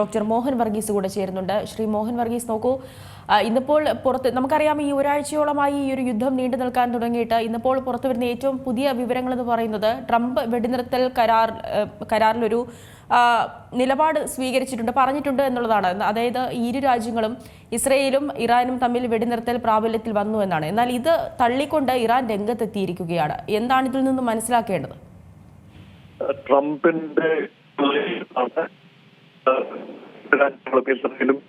Doctor Mohan Varghese കൂടെ ചേരുന്നുണ്ട്. ശ്രീ മോഹൻ വർഗീസ് നോക്കൂ ഇന്നിപ്പോൾ പുറത്ത് നമുക്കറിയാം ഈ ഒരാഴ്ചയോളമായി ഈ ഒരു യുദ്ധം നീണ്ടു നിൽക്കാൻ തുടങ്ങിയിട്ട് ഇന്നിപ്പോൾ പുറത്തു വരുന്ന ഏറ്റവും പുതിയ വിവരങ്ങൾ എന്ന് പറയുന്നത് ട്രംപ് വെടിനിർത്തൽ കരാർ കരാറിലൊരു നിലപാട് സ്വീകരിച്ചിട്ടുണ്ട് പറഞ്ഞിട്ടുണ്ട് എന്നുള്ളതാണ്. അതായത് ഇരു രാജ്യങ്ങളും ഇസ്രയേലും ഇറാനും തമ്മിൽ വെടിനിർത്തൽ പ്രാബല്യത്തിൽ വന്നു എന്നാണ്. എന്നാൽ ഇത് തള്ളിക്കൊണ്ട് ഇറാൻ രംഗത്തെത്തിയിരിക്കുകയാണ്. എന്താണ് ഇതിൽ നിന്ന് മനസ്സിലാക്കേണ്ടത്? ട്രംപിന്റെ ആണ് രാജ്യങ്ങളും ഇസ്രയേലും ഇത്രയുമാണ് പാകിസ്ഥാനും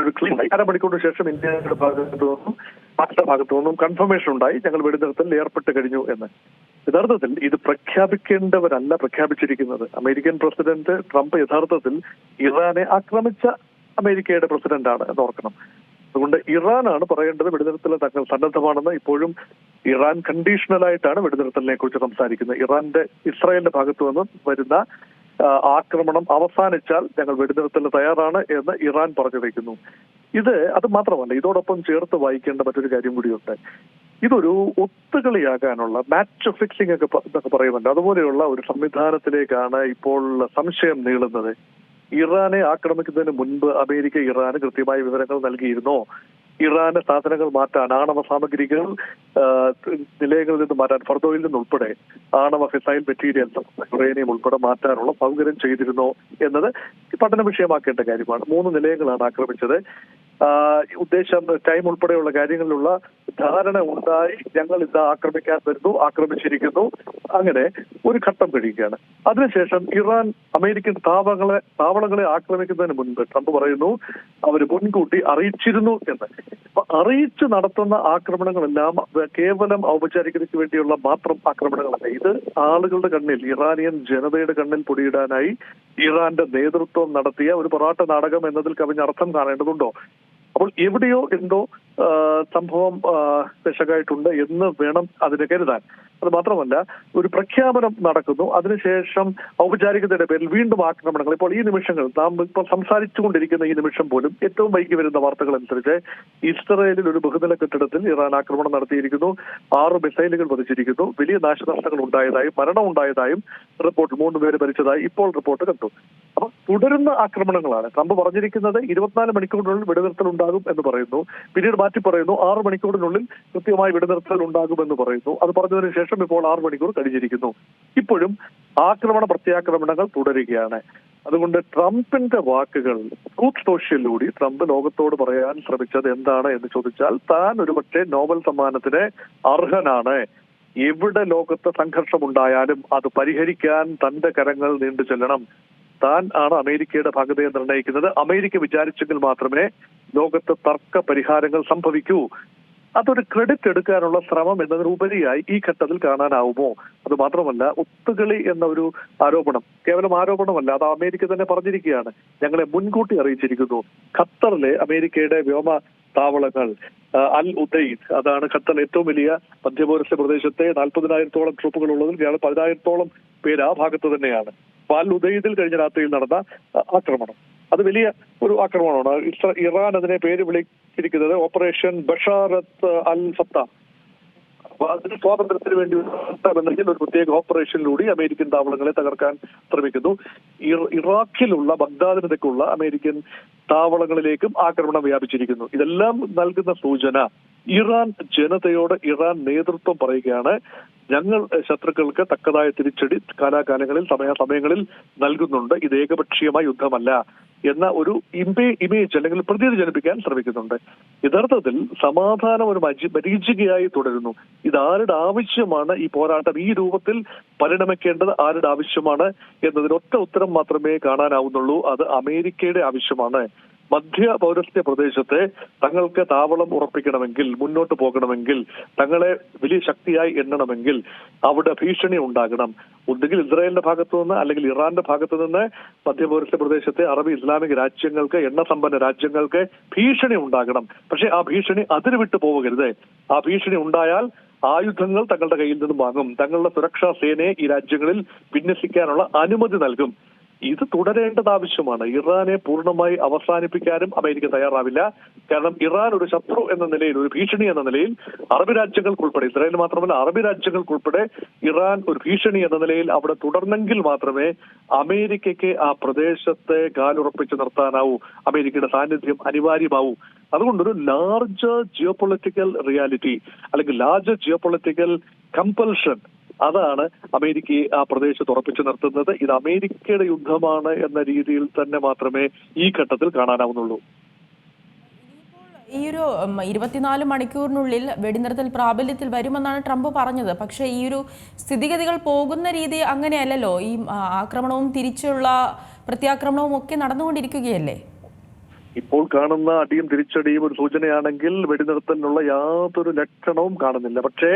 ഒരു ക്ലീൻ ശേഷം ഇന്ത്യയുടെ ഭാഗത്തു നിന്നും പാകിസ്ഥാൻ ഭാഗത്തു നിന്നും കൺഫർമേഷൻ ഉണ്ടായി ഞങ്ങൾ വെടിനിർത്തലിൽ ഏർപ്പെട്ട് കഴിഞ്ഞു എന്ന്. യഥാർത്ഥത്തിൽ ഇത് പ്രഖ്യാപിക്കേണ്ടവരല്ല പ്രഖ്യാപിച്ചിരിക്കുന്നത്. അമേരിക്കൻ പ്രസിഡന്റ് ട്രംപ് യഥാർത്ഥത്തിൽ ഇറാനെ ആക്രമിച്ച അമേരിക്കയുടെ പ്രസിഡന്റാണ് എന്ന് ഓർക്കണം. അതുകൊണ്ട് ഇറാനാണ് പറയേണ്ടത് വെടിനിർത്തൽ തങ്ങൾ സന്നദ്ധമാണെന്ന്. ഇപ്പോഴും ഇറാൻ കണ്ടീഷണലായിട്ടാണ് വെടിനിർത്തലിനെ കുറിച്ച് സംസാരിക്കുന്നത്. ഇറാന്റെ ഇസ്രായേലിന്റെ ഭാഗത്തു നിന്നും വരുന്ന ആക്രമണം അവസാനിച്ചാൽ ഞങ്ങൾ വെടിനിർത്തലിന് തയ്യാറാണ് എന്ന് ഇറാൻ പറഞ്ഞു വയ്ക്കുന്നു ഇത് അത് മാത്രമല്ല ഇതോടൊപ്പം ചേർത്ത് വായിക്കേണ്ട മറ്റൊരു കാര്യം കൂടിയുണ്ട്. ഇതൊരു ഒത്തുകളിയാകാനുള്ള മാച്ച് ഫിക്സിംഗ് ഒക്കെ എന്നൊക്കെ പറയുന്നുണ്ട്. അതുപോലെയുള്ള ഒരു സംവിധാനത്തിലേക്കാണ് ഇപ്പോൾ സംശയം നീളുന്നത്. ഇറാനെ ആക്രമിക്കുന്നതിന് മുൻപ് അമേരിക്ക ഇറാന് കൃത്യമായ വിവരങ്ങൾ നൽകിയിരുന്നോ? ഇറാന്റെ സാധനങ്ങൾ മാറ്റാൻ ആണവ സാമഗ്രികൾ നിലയങ്ങളിൽ നിന്ന് മാറ്റാൻ ഫർദോയിൽ നിന്നുൾപ്പെടെ ആണവ ഫിസൈൽ മെറ്റീരിയൽസ് യുറേനിയം ഉൾപ്പെടെ മാറ്റാനുള്ള സൗകര്യം ചെയ്തിരുന്നോ എന്നത് പഠന വിഷയമാക്കേണ്ട കാര്യമാണ്. മൂന്ന് നിലയങ്ങളാണ് ആക്രമിച്ചത്. ഉദ്ദേശം ടൈം ഉൾപ്പെടെയുള്ള കാര്യങ്ങളിലുള്ള ധാരണ ഉണ്ടായി. ഞങ്ങൾ ഇത് ആക്രമിക്കാൻ വരുന്നു ആക്രമിച്ചിരിക്കുന്നു. അങ്ങനെ ഒരു ഘട്ടം കഴിയുകയാണ് അതിനുശേഷം ഇറാൻ അമേരിക്കൻ താവളങ്ങളെ താവളങ്ങളെ ആക്രമിക്കുന്നതിന് മുൻപ് ട്രംപ് പറയുന്നു അവർ മുൻകൂട്ടി അറിയിച്ചിരുന്നു എന്ന്. അറിയിച്ച് നടത്തുന്ന ആക്രമണങ്ങളെല്ലാം കേവലം ഔപചാരികതയ്ക്ക് വേണ്ടിയുള്ള മാത്രം ആക്രമണങ്ങളല്ല. ഇത് ആളുകളുടെ കണ്ണിൽ ഇറാനിയൻ ജനതയുടെ കണ്ണിൽ പൊടിയിടാനായി ഇറാന്റെ നേതൃത്വം നടത്തിയ ഒരു പൊറാട്ട നാടകം എന്നതിൽ കവിഞ്ഞ അർത്ഥം കാണേണ്ടതുണ്ടോ? അപ്പോൾ എവിടെയോ എന്തോ സംഭവം വിശകായിട്ടുണ്ട് എന്ന് വേണം അതിനെ കരുതാൻ. അത് മാത്രമല്ല ഒരു പ്രഖ്യാപനം നടക്കുന്നു. അതിനുശേഷം ഔപചാരികതയുടെ പേരിൽ വീണ്ടും ആക്രമണങ്ങൾ. ഇപ്പോൾ ഈ നിമിഷങ്ങൾ നാം ഇപ്പോൾ സംസാരിച്ചുകൊണ്ടിരിക്കുന്ന ഈ നിമിഷം പോലും ഏറ്റവും വൈകി വരുന്ന വാർത്തകൾ അനുസരിച്ച് ഇസ്രയേലിൽ ഒരു ബഹുനില കെട്ടിടത്തിൽ ഇറാൻ ആക്രമണം നടത്തിയിരിക്കുന്നു. ആറ് മിസൈലുകൾ പതിച്ചിരിക്കുന്നു. വലിയ നാശനഷ്ടങ്ങൾ ഉണ്ടായതായും മരണം ഉണ്ടായതായും റിപ്പോർട്ട് മൂന്ന് പേര് മരിച്ചതായി ഇപ്പോൾ റിപ്പോർട്ട് കണ്ടു. അപ്പൊ തുടരുന്ന ആക്രമണങ്ങളാണ്. ട്രംപ് പറഞ്ഞിരിക്കുന്നത് ഇരുപത്തിനാല് മണിക്കൂറിനുള്ളിൽ വെടിനിർത്തൽ ഉണ്ടാകും എന്ന് പറയുന്നു. പിന്നീട് മാറ്റി പറയുന്നു ആറ് മണിക്കൂറിനുള്ളിൽ കൃത്യമായി വെടിനിർത്തൽ ഉണ്ടാകുമെന്ന് പറയുന്നു. അത് പറഞ്ഞതിന് ശേഷം ഇപ്പോൾ ആറു മണിക്കൂർ കഴിഞ്ഞിരിക്കുന്നു. ഇപ്പോഴും ആക്രമണ പ്രത്യാക്രമണങ്ങൾ തുടരുകയാണ്. അതുകൊണ്ട് ട്രംപിന്റെ വാക്കുകൾ ട്രൂത്ത് സോഷ്യലിലൂടെ ട്രംപ് ലോകത്തോട് പറയാൻ ശ്രമിച്ചത് എന്താണ് എന്ന് ചോദിച്ചാൽ താൻ ഒരുപക്ഷെ നോബൽ സമ്മാനത്തിന് അർഹനാണ്. എവിടെ ലോകത്ത് സംഘർഷമുണ്ടായാലും അത് പരിഹരിക്കാൻ തന്റെ കരങ്ങൾ നീണ്ടു ചെല്ലണം. താൻ ആണ് അമേരിക്കയുടെ ഭാഗതയെ നിർണയിക്കുന്നത് അമേരിക്ക വിചാരിച്ചെങ്കിൽ മാത്രമേ ലോകത്ത് തർക്ക പരിഹാരങ്ങൾ സംഭവിക്കൂ. അതൊരു ക്രെഡിറ്റ് എടുക്കാനുള്ള ശ്രമം എന്നതിനുപരിയായി ഈ ഘട്ടത്തിൽ കാണാനാവുമോ? അത് മാത്രമല്ല ഒത്തുകളി എന്ന ഒരു ആരോപണം കേവലം ആരോപണമല്ല അത് അമേരിക്ക തന്നെ പറഞ്ഞിരിക്കുകയാണ്. ഞങ്ങളെ മുൻകൂട്ടി അറിയിച്ചിരിക്കുന്നു. ഖത്തറിലെ അമേരിക്കയുടെ വ്യോമ താവളങ്ങൾ അൽ ഉദൈൻ അതാണ് ഖത്തർ ഏറ്റവും വലിയ മധ്യപൗരസ്യ പ്രദേശത്തെ നാൽപ്പതിനായിരത്തോളം ട്രൂപ്പുകൾ ഉള്ളതിൽ ഇയാൾ പതിനായിരത്തോളം പേര് ആ ഭാഗത്ത് തന്നെയാണ്. അൽ ഉദൈദിൽ കഴിഞ്ഞ രാത്രിയിൽ നടന്ന ആക്രമണം. അത് വലിയ ഒരു ആക്രമണമാണ്. ഇറാൻ അതിനെ പേര് വിളിച്ചിരിക്കുന്നത് ഓപ്പറേഷൻ ബഷാറത്ത് അൽ അപ്പൊ അതിന് സ്വാതന്ത്ര്യത്തിന് വേണ്ടി എന്നെങ്കിൽ ഒരു പ്രത്യേക ഓപ്പറേഷനിലൂടെ അമേരിക്കൻ താവളങ്ങളെ തകർക്കാൻ ശ്രമിക്കുന്നു. ഇറ- ഇറാഖിലുള്ള ബഗ്ദാദിനൊക്കെയുള്ള അമേരിക്കൻ താവളങ്ങളിലേക്കും ആക്രമണം വ്യാപിച്ചിരിക്കുന്നു. ഇതെല്ലാം നൽകുന്ന സൂചന ഇറാൻ ജനതയോട് ഇറാൻ നേതൃത്വം പറയുകയാണ് ഞങ്ങൾ ശത്രുക്കൾക്ക് തക്കതായ തിരിച്ചടി കാലാകാലങ്ങളിൽ സമയാസമയങ്ങളിൽ നൽകുന്നുണ്ട്. ഇത് ഏകപക്ഷീയമായ യുദ്ധമല്ല എന്ന ഒരു ഇമേ ഇമേജ് അല്ലെങ്കിൽ പ്രതീതി ജനിപ്പിക്കാൻ ശ്രമിക്കുന്നുണ്ട്. യഥാർത്ഥത്തിൽ സമാധാനം ഒരു മരീചികയായി തുടരുന്നു. ഇത് ആരുടെ ആവശ്യമാണ് ഈ പോരാട്ടം? ഈ രൂപത്തിൽ പരിണമിക്കേണ്ടത് ആരുടെ ആവശ്യമാണ് എന്നതിനൊറ്റ ഉത്തരം മാത്രമേ കാണാനാവുന്നുള്ളൂ. അത് അമേരിക്കയുടെ ആവശ്യമാണ്. മധ്യ പൗരസ്ത്യ പ്രദേശത്തെ തങ്ങൾക്ക് താവളം ഉറപ്പിക്കണമെങ്കിൽ മുന്നോട്ട് പോകണമെങ്കിൽ തങ്ങളെ വലിയ ശക്തിയായി എണ്ണണമെങ്കിൽ അവിടെ ഭീഷണി ഉണ്ടാകണം. ഒന്നുകിൽ ഇസ്രായേലിന്റെ ഭാഗത്തു നിന്ന് അല്ലെങ്കിൽ ഇറാന്റെ ഭാഗത്തു നിന്ന് മധ്യ പൗരസ്ത്യ പ്രദേശത്തെ അറബ് ഇസ്ലാമിക രാജ്യങ്ങൾക്ക് എണ്ണ സമ്പന്ന രാജ്യങ്ങൾക്ക് ഭീഷണി ഉണ്ടാകണം. പക്ഷെ ആ ഭീഷണി അതിന് വിട്ടു പോകരുത്. ആ ഭീഷണി ഉണ്ടായാൽ ആയുധങ്ങൾ തങ്ങളുടെ കയ്യിൽ നിന്നും വാങ്ങും. തങ്ങളുടെ സുരക്ഷാ സേനയെ ഈ രാജ്യങ്ങളിൽ വിന്യസിക്കാനുള്ള അനുമതി നൽകും. ഇത് തുടരേണ്ടത് ആവശ്യമാണ്. ഇറാനെ പൂർണമായി അവസാനിപ്പിക്കാനും അമേരിക്ക തയ്യാറാവില്ല. കാരണം ഇറാൻ ഒരു ശത്രു എന്ന നിലയിൽ ഒരു ഭീഷണി എന്ന നിലയിൽ അറബ് രാജ്യങ്ങൾക്കുൾപ്പെടെ ഇസ്രായേൽ മാത്രമല്ല അറബ് രാജ്യങ്ങൾക്കുൾപ്പെടെ ഇറാൻ ഒരു ഭീഷണി എന്ന നിലയിൽ അവിടെ തുടർന്നെങ്കിൽ മാത്രമേ അമേരിക്കയ്ക്ക് ആ പ്രദേശത്തെ കാലുറപ്പിച്ച് നിർത്താനാവൂ. അമേരിക്കയുടെ സാന്നിധ്യം അനിവാര്യമാവൂ. അതുകൊണ്ടൊരു ലാർജ് ജിയോ പൊളിറ്റിക്കൽ റിയാലിറ്റി അല്ലെങ്കിൽ ലാർജ് ജിയോ പൊളിറ്റിക്കൽ കമ്പൽഷൻ അതാണ് അമേരിക്ക ആ പ്രദേശത്ത് ഉറപ്പിച്ചു നിർത്തുന്നത്. ഇത് അമേരിക്കയുടെ യുദ്ധമാണ് എന്ന രീതിയിൽ തന്നെ മാത്രമേ ഈ ഘട്ടത്തിൽ കാണാനാവുന്നുള്ളൂ. ഈ ഒരു ഇരുപത്തിനാല് മണിക്കൂറിനുള്ളിൽ വെടിനിർത്തൽ പ്രാബല്യത്തിൽ വരുമെന്നാണ് ട്രംപ് പറഞ്ഞത്. പക്ഷേ ഈ ഒരു സ്ഥിതിഗതികൾ പോകുന്ന രീതി അങ്ങനെയല്ലല്ലോ. ഈ ആക്രമണവും തിരിച്ചുള്ള പ്രത്യാക്രമണവും ഒക്കെ നടന്നുകൊണ്ടിരിക്കുകയല്ലേ? ഇപ്പോൾ കാണുന്ന അടിയും തിരിച്ചടിയും ഒരു സൂചനയാണെങ്കിൽ വെടിനിർത്തലിനുള്ള യാതൊരു ലക്ഷണവും കാണുന്നില്ല. പക്ഷേ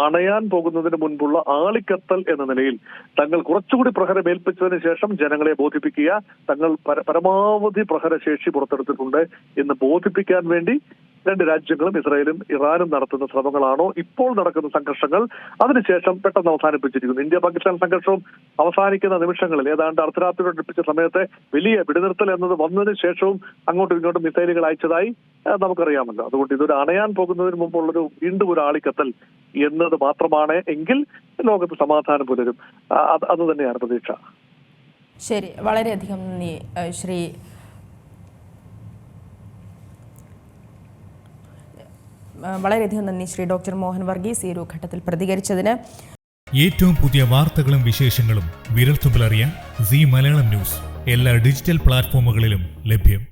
അണയാൻ പോകുന്നതിന് മുൻപുള്ള ആളിക്കത്തൽ എന്ന നിലയിൽ തങ്ങൾ കുറച്ചുകൂടി പ്രഹരം ഏൽപ്പിച്ചതിന് ശേഷം ജനങ്ങളെ ബോധിപ്പിക്കുക തങ്ങൾ പരമാവധി പ്രഹരശേഷി പുറത്തെടുത്തിട്ടുണ്ട് എന്ന് ബോധിപ്പിക്കാൻ വേണ്ടി രണ്ട് രാജ്യങ്ങളും ഇസ്രായേലും ഇറാനും നടത്തുന്ന ശ്രമങ്ങളാണോ ഇപ്പോൾ നടക്കുന്ന സംഘർഷങ്ങൾ? അതിനുശേഷം പെട്ടെന്ന് അവസാനിപ്പിച്ചിരിക്കുന്നു. ഇന്ത്യ പാകിസ്ഥാൻ സംഘർഷവും അവസാനിക്കുന്ന നിമിഷങ്ങളിൽ ഏതാണ്ട് അർദ്ധരാത്രിയോട് അടുപ്പിച്ച സമയത്തെ വലിയ വെടിനിർത്തൽ എന്നത് വന്നതിന് ശേഷവും അങ്ങോട്ടും ഇങ്ങോട്ടും മിസൈലുകൾ അയച്ചതായി നമുക്കറിയാമല്ലോ. അതുകൊണ്ട് ഇതൊരു അണയാൻ പോകുന്നതിന് മുമ്പുള്ളൊരു വീണ്ടും ഒരു ആളിക്കത്തൽ എന്നത് മാത്രമാണ് എങ്കിൽ ലോകത്ത് സമാധാനം പുലരും. അത് തന്നെയാണ് പ്രതീക്ഷ. ശരി. വളരെയധികം നന്ദി ശ്രീ വളരെയധികം നന്ദി ശ്രീ ഡോക്ടർ മോഹൻ വർഗീസ് ഈ ഒരു ഘട്ടത്തിൽ പ്രതികരിച്ചതിന്. ഏറ്റവും പുതിയ വാർത്തകളും വിശേഷങ്ങളും വിരൽത്തുമ്പിലറിയാൻ സി മലയാളം ന്യൂസ്. എല്ലാ ഡിജിറ്റൽ പ്ലാറ്റ്ഫോമുകളിലും ലഭ്യം.